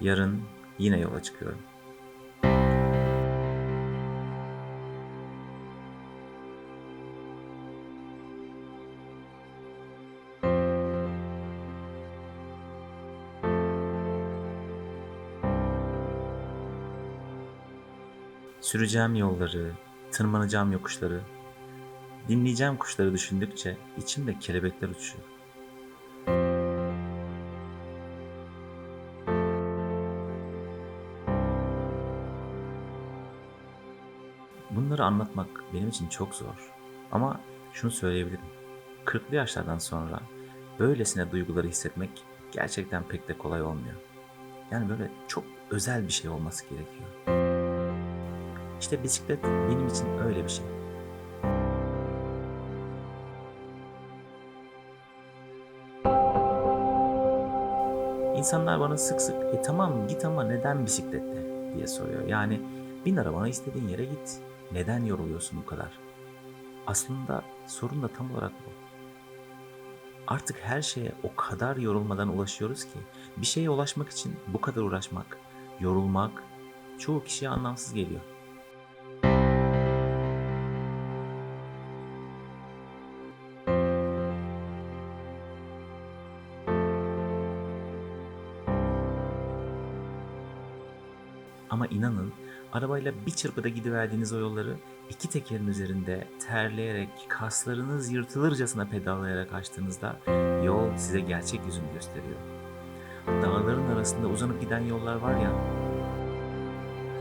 Yarın yine yola çıkıyorum. Süreceğim yolları, tırmanacağım yokuşları, dinleyeceğim kuşları düşündükçe içimde kelebekler uçuyor. Bunları anlatmak benim için çok zor. Ama şunu söyleyebilirim. 40'lı yaşlardan sonra böylesine duyguları hissetmek gerçekten pek de kolay olmuyor. Yani böyle çok özel bir şey olması gerekiyor. İşte bisiklet benim için öyle bir şey. İnsanlar bana sık sık e tamam git ama neden bisiklette diye soruyor. Yani bin arabana istediğin yere git. Neden yoruluyorsun bu kadar? Aslında sorun da tam olarak bu. Artık her şeye o kadar yorulmadan ulaşıyoruz ki bir şeye ulaşmak için bu kadar uğraşmak, yorulmak çoğu kişiye anlamsız geliyor. Arabayla bir çırpıda gidiverdiğiniz o yolları iki tekerin üzerinde terleyerek, kaslarınız yırtılırcasına pedallayarak açtığınızda yol size gerçek yüzünü gösteriyor. Dağların arasında uzanıp giden yollar var ya,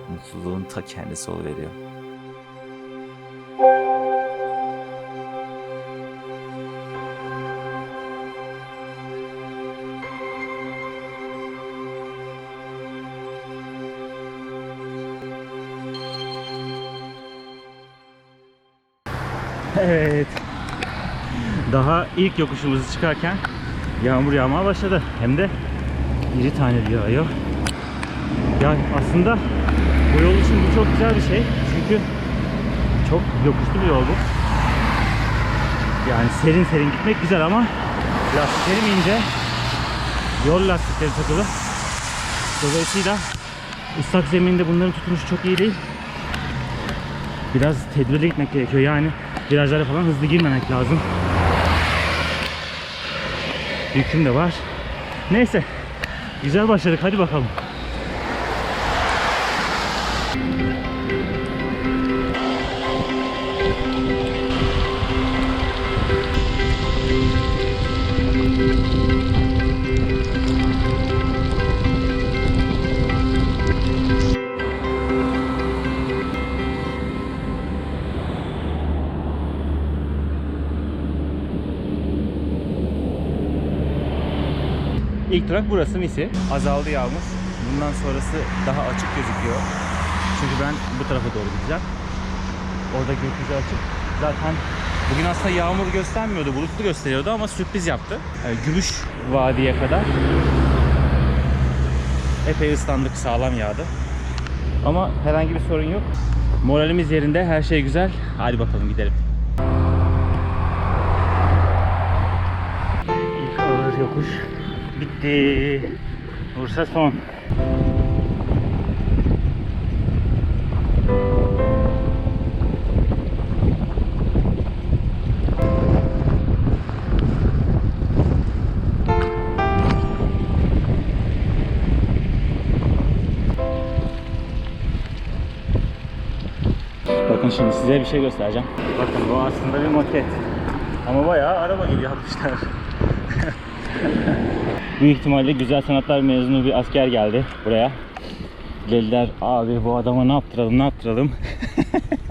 mutluluğun ta kendisi veriyor. İlk yokuşumuzu çıkarken yağmur yağmaya başladı. Hem de iri taneli yağıyor. Ya aslında bu yol için bu çok güzel bir şey. Çünkü çok yokuşlu bir yol bu. Yani serin serin gitmek güzel ama lastiklerim ince. Yol lastikleri takılı. Dolayısıyla ıslak zeminde bunların tutunuşu çok iyi değil. Biraz tedbirli gitmek gerekiyor. Yani virajlara falan hızlı girmemek lazım. Yüküm de var. Neyse. Güzel başladık. Hadi bakalım. İlk durak burası Misi. Azaldı yağmur. Bundan sonrası daha açık gözüküyor. Çünkü ben bu tarafa doğru gideceğim. Orada gökyüzü açık. Zaten bugün aslında yağmur göstermiyordu, bulutlu gösteriyordu ama sürpriz yaptı. Yani Gümüş Vadiye kadar epey ıslandık, sağlam yağdı. Ama herhangi bir sorun yok. Moralimiz yerinde, her şey güzel. Hadi bakalım gidelim. İlk ağır yokuş bitti. Bursa son. Bakın şimdi size bir şey göstereceğim. Bakın bu aslında bir maket. Ama bayağı araba gibi yapmışlar. Büyük ihtimalle güzel sanatlar mezunu bir asker geldi buraya. Dediler abi bu adama ne yaptıralım ne yaptıralım.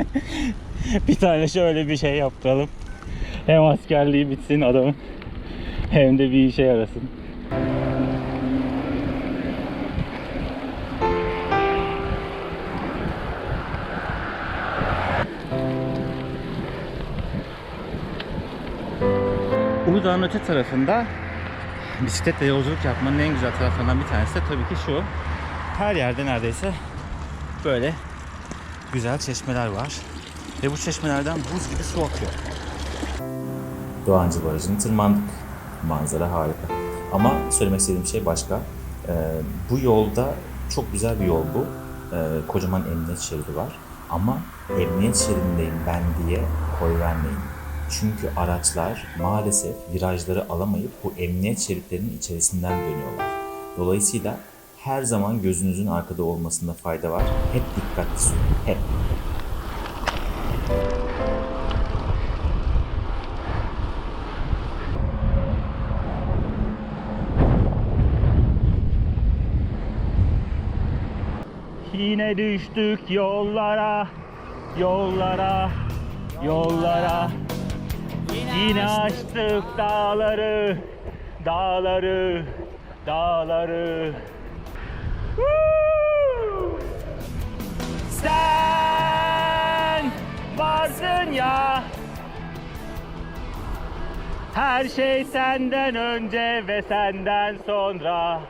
bir tane şöyle bir şey yaptıralım. Hem askerliği bitsin adamın hem de bir işe yarasın. Uludağ'ın öte tarafında bisikletle yolculuk yapmanın en güzel taraflarından bir tanesi de tabii ki şu. Her yerde neredeyse böyle güzel çeşmeler var. Ve bu çeşmelerden buz gibi su akıyor. Doğancı Barajı'nı tırmandık. Manzara harika. Ama söylemek istediğim şey başka. Ee, bu yolda çok güzel bir yol bu. Ee, kocaman emniyet şeridi var. Ama emniyet şeridindeyim ben diye koy vermeyin. Çünkü araçlar maalesef virajları alamayıp bu emniyet şeritlerinin içerisinden dönüyorlar. Dolayısıyla her zaman gözünüzün arkada olmasında fayda var. Hep dikkatli sürün. Hep. Yine düştük yollara, yollara, yollara. Yine aştık dağları, dağları, dağları. Sen varsın ya. Her şey senden önce ve senden sonra.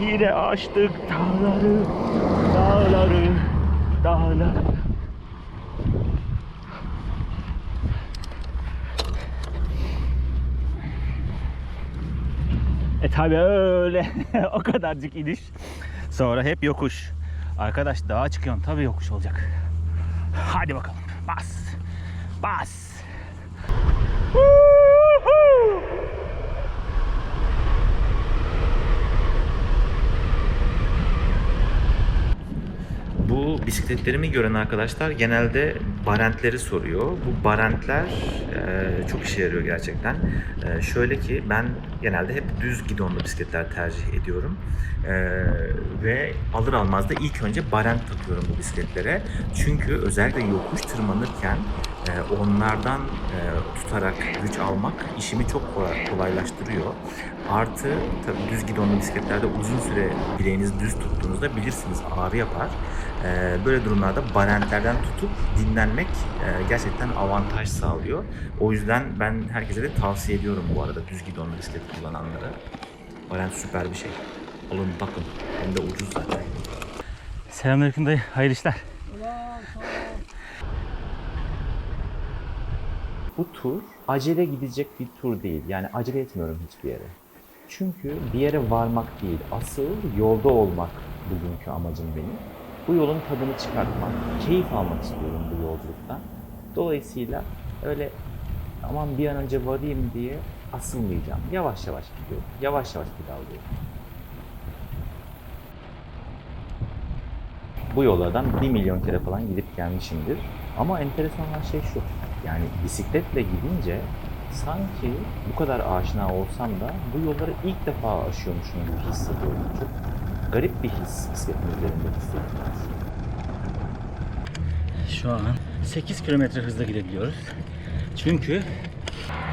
Yine aştık dağları, dağları, dağları. E tabi öyle o kadarcık iniş. Sonra hep yokuş. Arkadaş dağa çıkıyorsun tabi yokuş olacak. Hadi bakalım bas. Bas. Woohoo! Bu bisikletlerimi gören arkadaşlar genelde barentleri soruyor. Bu barentler e, çok işe yarıyor gerçekten. E, şöyle ki ben genelde hep düz gidonlu bisikletler tercih ediyorum. E, ve alır almaz da ilk önce barent takıyorum bu bisikletlere. Çünkü özellikle yokuş tırmanırken e, onlardan e, tutarak güç almak işimi çok kolay- kolaylaştırıyor. Artı tabii düz gidonlu bisikletlerde uzun süre bileğinizi düz tuttuğunuzda bilirsiniz ağrı yapar. Ee, böyle durumlarda barentlerden tutup dinlenmek e, gerçekten avantaj sağlıyor. O yüzden ben herkese de tavsiye ediyorum bu arada düz gidonlu bisiklet kullananlara. Barent süper bir şey. Alın bakın. Hem de ucuz zaten. Selamünaleyküm dayı. Hayırlı işler. Bu tur acele gidecek bir tur değil. Yani acele etmiyorum hiçbir yere. Çünkü bir yere varmak değil, asıl yolda olmak bugünkü amacım benim. Bu yolun tadını çıkartmak, keyif almak istiyorum bu yolculuktan. Dolayısıyla öyle aman bir an önce varayım diye asılmayacağım. Yavaş yavaş gidiyorum. Yavaş yavaş ilerliyorum. Bu yollardan 1 milyon kere falan gidip gelmişimdir. Ama enteresan olan şey şu. Yani bisikletle gidince sanki bu kadar aşina olsam da bu yolları ilk defa aşıyormuşum gibi hissediyorum. Çok garip bir his bisikletin üzerinde hissetmek. Şu an 8 kilometre hızla gidebiliyoruz. Çünkü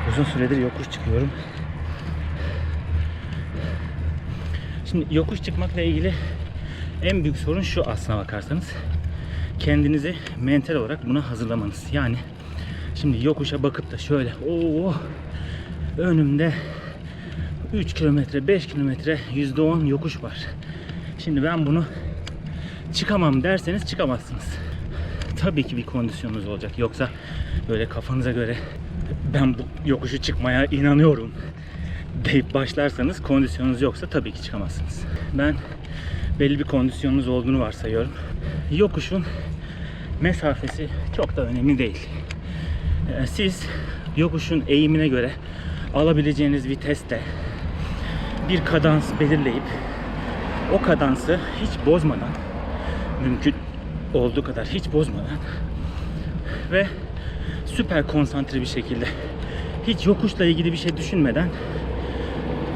uzun süredir yokuş çıkıyorum. Şimdi yokuş çıkmakla ilgili en büyük sorun şu aslına bakarsanız. Kendinizi mental olarak buna hazırlamanız. Yani şimdi yokuşa bakıp da şöyle o önümde 3 kilometre, 5 kilometre, %10 yokuş var. Şimdi ben bunu çıkamam derseniz çıkamazsınız. Tabii ki bir kondisyonunuz olacak. Yoksa böyle kafanıza göre ben bu yokuşu çıkmaya inanıyorum deyip başlarsanız kondisyonunuz yoksa tabii ki çıkamazsınız. Ben belli bir kondisyonunuz olduğunu varsayıyorum. Yokuşun mesafesi çok da önemli değil. Ee, Siz yokuşun eğimine göre alabileceğiniz viteste bir kadans belirleyip o kadansı hiç bozmadan mümkün olduğu kadar hiç bozmadan ve süper konsantre bir şekilde hiç yokuşla ilgili bir şey düşünmeden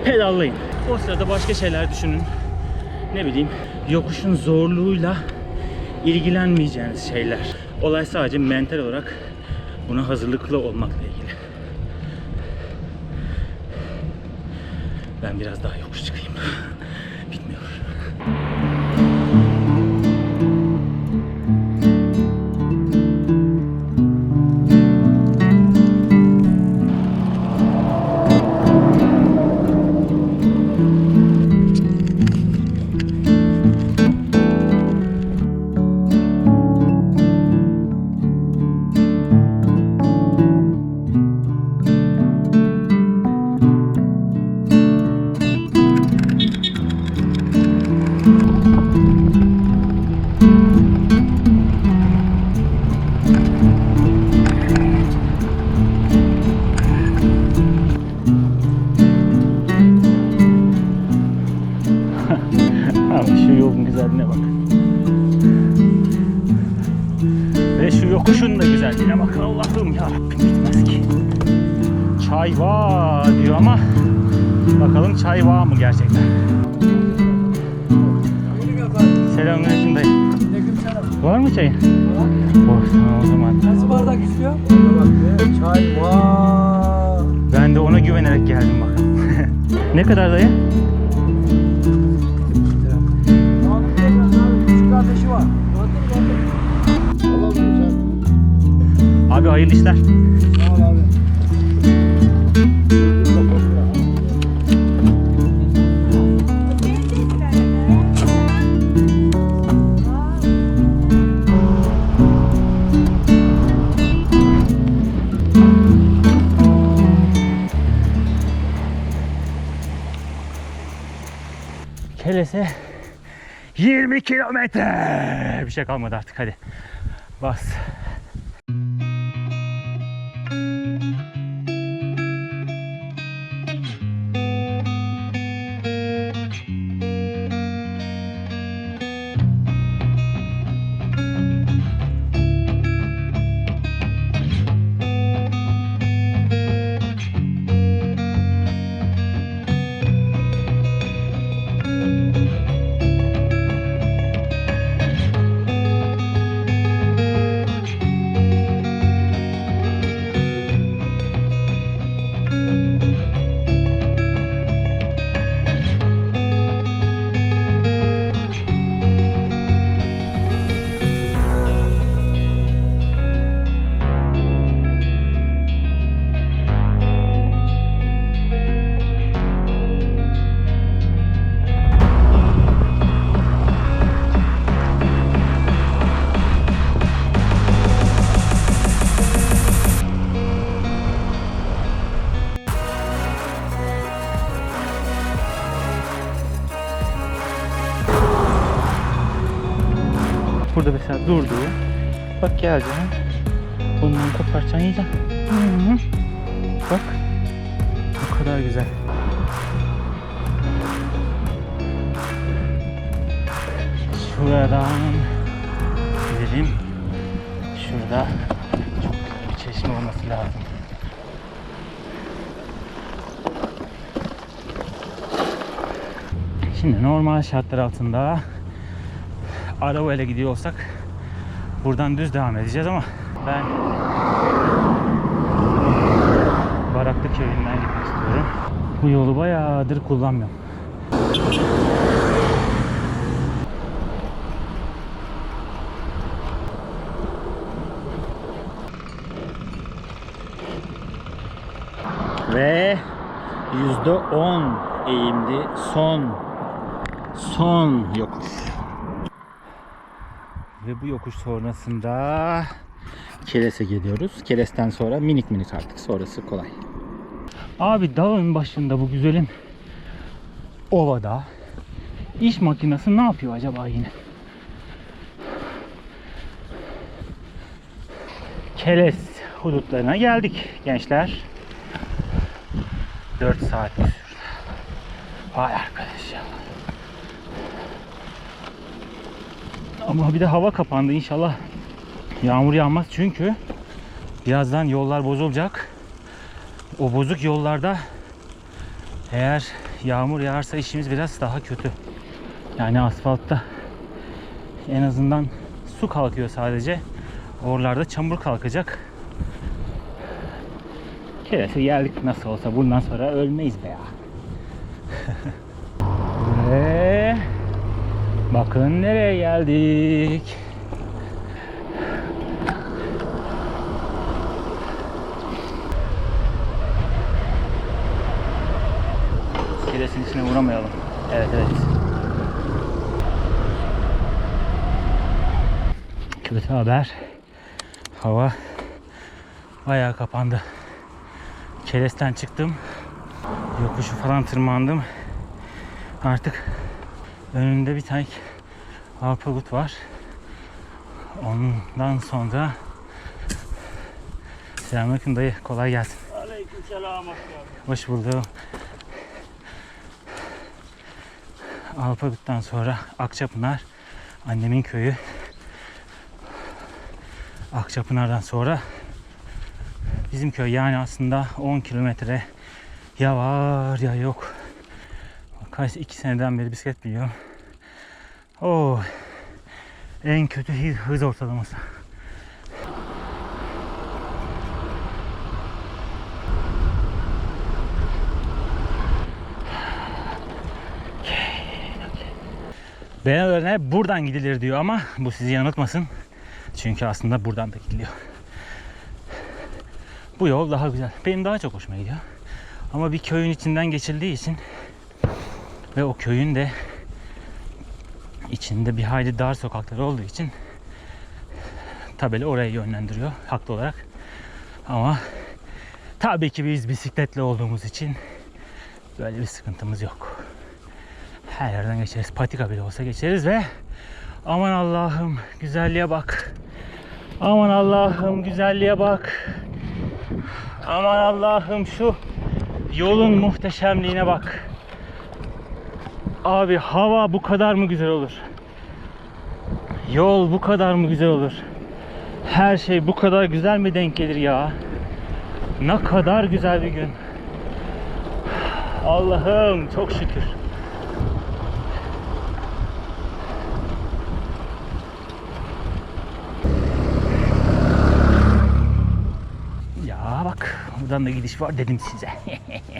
pedallayın. O sırada başka şeyler düşünün. Ne bileyim yokuşun zorluğuyla ilgilenmeyeceğiniz şeyler. Olay sadece mental olarak buna hazırlıklı olmakla ilgili. Ben biraz daha yokuş çıkayım. Ama şu yolun güzelliğine bak. Ve şu yokuşun da güzelliğine bak. Allah'ım ya Rabbim bitmez ki. Çay var diyor ama bakalım çay var mı gerçekten? Selamünaleyküm dayı. Var mı çayın? Oh, tamam o zaman. Nasıl bardak istiyor? Çay var. Ben de ona güvenerek geldim bak. ne kadar dayı? Abi hayırlı işler. Sağ ol abi. Kelese 20 kilometre. Bir şey kalmadı artık hadi. Bas. Canım. Bundan. Hı hı. Bak. Bu kadar güzel. Şuradan gidelim. Şurada çok güzel bir çeşme olması lazım. Şimdi normal şartlar altında arabayla gidiyor olsak buradan düz devam edeceğiz ama ben Baraklı köyünden gitmek istiyorum. Bu yolu bayağıdır kullanmıyorum. Ve %10 eğimli son son yokuş. Ve bu yokuş sonrasında Keles'e geliyoruz. Keles'ten sonra minik minik artık. Sonrası kolay. Abi dağın başında bu güzelim ovada iş makinesi ne yapıyor acaba yine? Keles hudutlarına geldik gençler. 4 saat sürdü. Vay arkadaş ya. Ama bir de hava kapandı inşallah yağmur yağmaz çünkü birazdan yollar bozulacak. O bozuk yollarda eğer yağmur yağarsa işimiz biraz daha kötü. Yani asfaltta en azından su kalkıyor sadece. Oralarda çamur kalkacak. Kerese geldik nasıl olsa bundan sonra ölmeyiz be ya. Ve bakın nereye geldik. Kiresin içine vuramayalım. Evet evet. Kötü haber. Hava bayağı kapandı. Keresten çıktım. Yokuşu falan tırmandım. Artık önünde bir tane Alpagut var. Ondan sonra Selamünaleyküm dayı kolay gelsin. Aleykümselam. Hoş bulduk. Alpabut'tan sonra Akçapınar annemin köyü. Akçapınar'dan sonra bizim köy yani aslında 10 kilometre ya var ya yok. Kaç iki seneden beri bisiklet biliyorum. Oo. En kötü hız, ortalaması. Hep buradan gidilir diyor ama bu sizi yanıltmasın. Çünkü aslında buradan da gidiliyor. Bu yol daha güzel. Benim daha çok hoşuma gidiyor. Ama bir köyün içinden geçildiği için ve o köyün de içinde bir hayli dar sokakları olduğu için tabela oraya yönlendiriyor haklı olarak. Ama tabii ki biz bisikletle olduğumuz için böyle bir sıkıntımız yok. Her yerden geçeriz. Patika bile olsa geçeriz ve aman Allah'ım güzelliğe bak. Aman Allah'ım güzelliğe bak. Aman Allah'ım şu yolun muhteşemliğine bak. Abi hava bu kadar mı güzel olur? Yol bu kadar mı güzel olur? Her şey bu kadar güzel mi denk gelir ya? Ne kadar güzel bir gün. Allah'ım çok şükür. Ya bak buradan da gidiş var dedim size.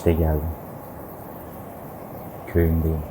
İşte geldim. Köyümdeyim.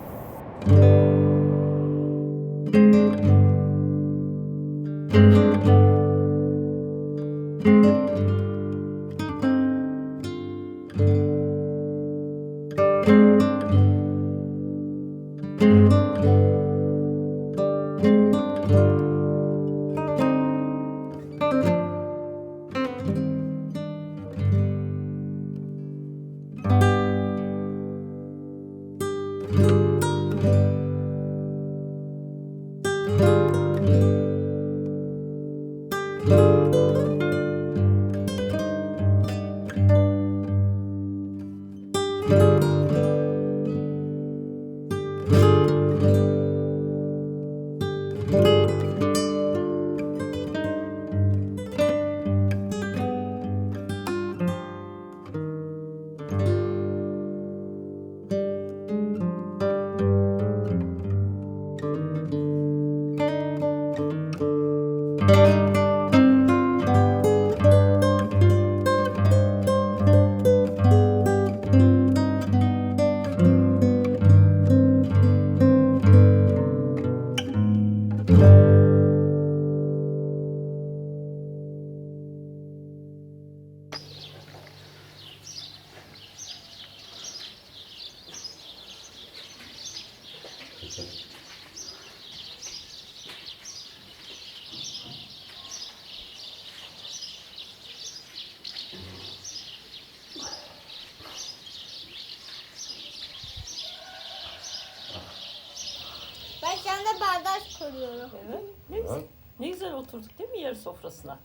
Sofrasına?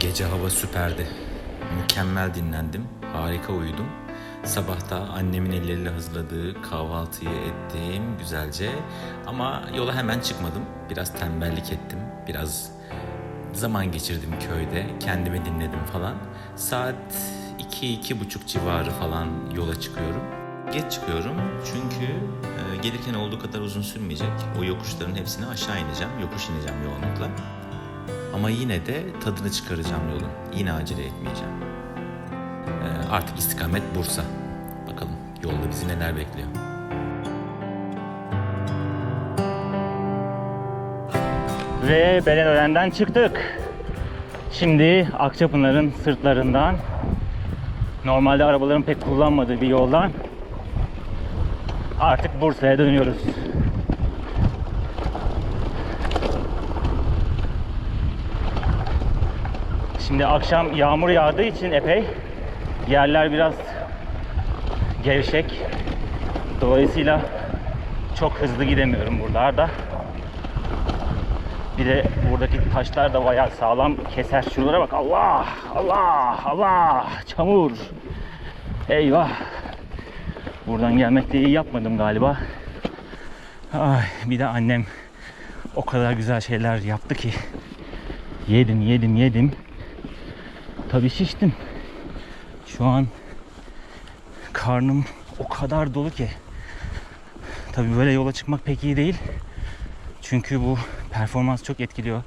Gece hava süperdi. Mükemmel dinlendim. Harika uyudum. Sabahta annemin elleriyle hazırladığı kahvaltıyı ettim güzelce. Ama yola hemen çıkmadım. Biraz tembellik ettim. Biraz zaman geçirdim köyde. Kendimi dinledim falan. Saat 2-2.30 civarı falan yola çıkıyorum. Geç çıkıyorum çünkü e, gelirken olduğu kadar uzun sürmeyecek. O yokuşların hepsini aşağı ineceğim. Yokuş ineceğim yoğunlukla. Ama yine de tadını çıkaracağım yolun. Yine acele etmeyeceğim. Ee, artık istikamet Bursa. Bakalım yolda bizi neler bekliyor. Ve Belenören'den çıktık. Şimdi Akçapınar'ın sırtlarından normalde arabaların pek kullanmadığı bir yoldan artık Bursa'ya dönüyoruz. Şimdi akşam yağmur yağdığı için epey yerler biraz gevşek. Dolayısıyla çok hızlı gidemiyorum buralarda. Bir de buradaki taşlar da bayağı sağlam keser. Şuralara bak. Allah! Allah! Allah! Çamur! Eyvah! Buradan gelmekte iyi yapmadım galiba. Ay, bir de annem o kadar güzel şeyler yaptı ki. Yedim, yedim, yedim. Tabii şiştim. Şu an karnım o kadar dolu ki. Tabii böyle yola çıkmak pek iyi değil. Çünkü bu performans çok etkiliyor.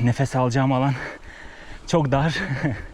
Nefes alacağım alan çok dar.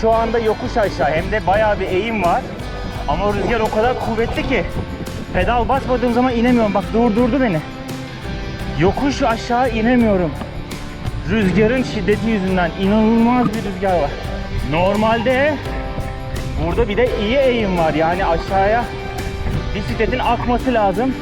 şu anda yokuş aşağı hem de bayağı bir eğim var. Ama rüzgar o kadar kuvvetli ki pedal basmadığım zaman inemiyorum. Bak durdurdu beni. Yokuş aşağı inemiyorum. Rüzgarın şiddeti yüzünden inanılmaz bir rüzgar var. Normalde burada bir de iyi eğim var. Yani aşağıya bisikletin akması lazım.